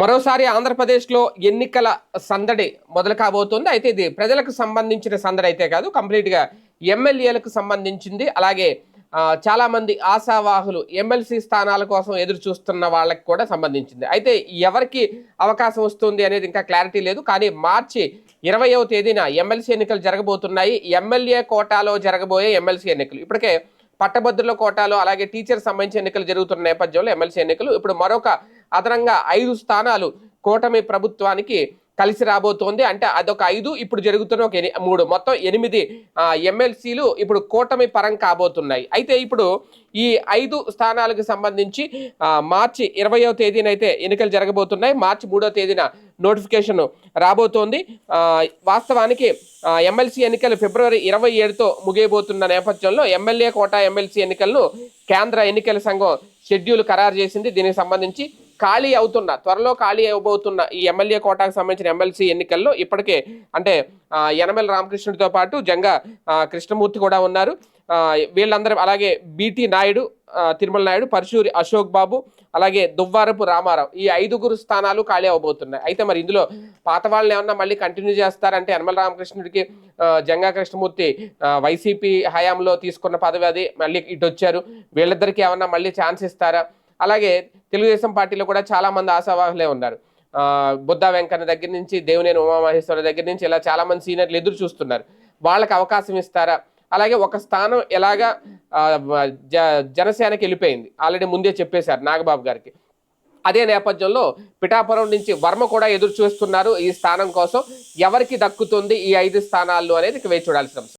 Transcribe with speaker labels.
Speaker 1: మరోసారి ఆంధ్రప్రదేశ్లో ఎన్నికల సందడి మొదలు కాబోతుంది అయితే ఇది ప్రజలకు సంబంధించిన సందడి అయితే కాదు కంప్లీట్గా ఎమ్మెల్యేలకు సంబంధించింది. అలాగే చాలామంది ఆశావాహులు ఎమ్మెల్సీ స్థానాల కోసం ఎదురు చూస్తున్న వాళ్ళకి కూడా సంబంధించింది. అయితే ఎవరికి అవకాశం వస్తుంది అనేది ఇంకా క్లారిటీ లేదు. కానీ మార్చి ఇరవయవ తేదీన ఎమ్మెల్సీ ఎన్నికలు జరగబోతున్నాయి. ఎమ్మెల్యే కోటాలో జరగబోయే ఎమ్మెల్సీ ఎన్నికలు. ఇప్పటికే పట్టభద్రుల కోటాలో అలాగే టీచర్ సంబంధించిన ఎన్నికలు జరుగుతున్న నేపథ్యంలో ఎమ్మెల్సీ ఎన్నికలు. ఇప్పుడు మరొక అదనంగా ఐదు స్థానాలు కూటమి ప్రభుత్వానికి కలిసి రాబోతోంది. అంటే అదొక ఐదు ఇప్పుడు జరుగుతున్న ఒక ఎని- మూడు. మొత్తం ఎనిమిది ఎమ్మెల్సీలు ఇప్పుడు కూటమి పరం కాబోతున్నాయి. అయితే ఇప్పుడు ఈ ఐదు స్థానాలకు సంబంధించి మార్చి ఇరవయో తేదీన అయితే ఎన్నికలు జరగబోతున్నాయి. మార్చి మూడో తేదీన నోటిఫికేషన్ రాబోతోంది. వాస్తవానికి ఎమ్మెల్సీ ఎన్నికలు ఫిబ్రవరి ఇరవై ఏడుతో ముగియబోతున్న నేపథ్యంలో ఎమ్మెల్యే కోటా ఎమ్మెల్సీ ఎన్నికలను కేంద్ర ఎన్నికల సంఘం షెడ్యూల్ ఖరారు చేసింది. దీనికి సంబంధించి ఖాళీ అవుతున్న త్వరలో ఖాళీ అవబోతున్న ఈ ఎమ్మెల్యే కోటాకు సంబంధించిన ఎమ్మెల్సీ ఎన్నికల్లో ఇప్పటికే అంటే ఆ, యనమల రామకృష్ణుడితో పాటు జంగా కృష్ణమూర్తి కూడా ఉన్నారు. వీళ్ళందరూ అలాగే బీటీ నాయుడు తిరుమల నాయుడు పరశూరి అశోక్ బాబు అలాగే దువ్వారపు రామారావు ఈ ఐదుగురు స్థానాలు ఖాళీ అవబోతున్నాయి. అయితే మరి ఇందులో పాత వాళ్ళని ఏమన్నా మళ్ళీ కంటిన్యూ చేస్తారంటే యనమల రామకృష్ణుడికి జంగా కృష్ణమూర్తి వైసీపీ హయాంలో తీసుకున్న పదవి అది మళ్ళీ ఇటు వచ్చారు వీళ్ళిద్దరికి ఏమన్నా మళ్ళీ ఛాన్స్ ఇస్తారా? అలాగే తెలుగుదేశం పార్టీలో కూడా చాలామంది ఆశావాహులే ఉన్నారు. బుద్ధ బుద్ధా వెంకన్న దగ్గర నుంచి దేవినేని ఉమామహేశ్వర దగ్గర నుంచి ఇలా చాలామంది సీనియర్లు ఎదురు చూస్తున్నారు. వాళ్ళకి అవకాశం ఇస్తారా? అలాగే ఒక స్థానం ఎలాగా జ జనసేనకి వెళ్ళిపోయింది. ఆల్రెడీ ముందే చెప్పేశారు నాగబాబు గారికి. అదే నేపథ్యంలో పిఠాపురం నుంచి వర్మ కూడా ఎదురు చూస్తున్నారు ఈ స్థానం కోసం. ఎవరికి దక్కుతుంది ఈ ఐదు స్థానాల్లో అనేది ఇక వేచి చూడాల్సిన అంశం